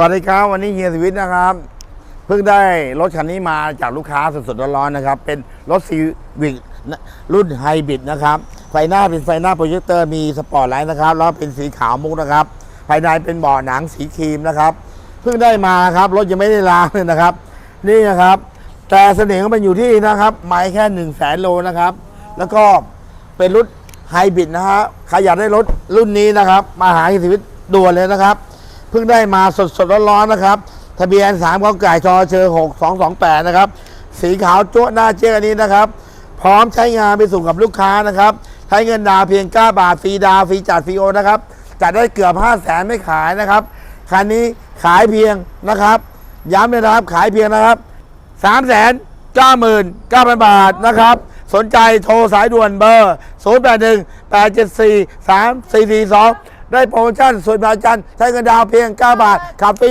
สวัสดีครับวันนี้เฮียสวิทนะครับ เพิ่งได้รถคันนี้มาจากลูกค้าสดๆร้อนๆนะครับ เป็นรถซีวิกรุ่นไฮบริดนะครับ ไฟหน้าเป็นไฟหน้าโปรเจคเตอร์มีสปอร์ตไลท์นะครับ แล้วเป็นสีขาวมุกนะครับ ภายในเป็นเบาะหนังสีครีมนะครับ เพิ่งได้มาครับรถยังไม่ได้ล้างเลยนะครับ นี่นะครับ แต่เสน่ห์มันอยู่ที่นะครับ ไม่แค่1นึ่งแสนโลนะครับ แล้วก็เป็นรุ่นไฮบริดนะฮะใครอยากได้รถรุ่นนี้นะครับ มาหาเฮียสวิทด่วนเลยนะครับ เพิ่งได้มาสดสดๆร้อนๆนะครับ ทะเบียน3กไก่ชอเชอ6 2 2 8นะครับ สีขาวโจ๊ะหน้าเจ๊อันนี้นะครับ พร้อมใช้งานไปส่งกับลูกค้านะครับ ใช้เงินดาวเพียง 9 บาทฟรีดาวฟรีจัดฟรีโอนะครับจัดได้เกือบ 5 0 0แสนไม่ขายนะครับ คันนี้ขายเพียงนะครับ ย้ำเลยนะครับขายเพียงนะครับ3 9 9 0 0 0 บาทนะครับ สนใจโทรสายด่วนเบอร์ 0 8 1 8 7 4 3 4 4 2 ได้โปรโมชั่นส่วนบาจันใช้เงินดาวเพียง 9 บาทขับฟรี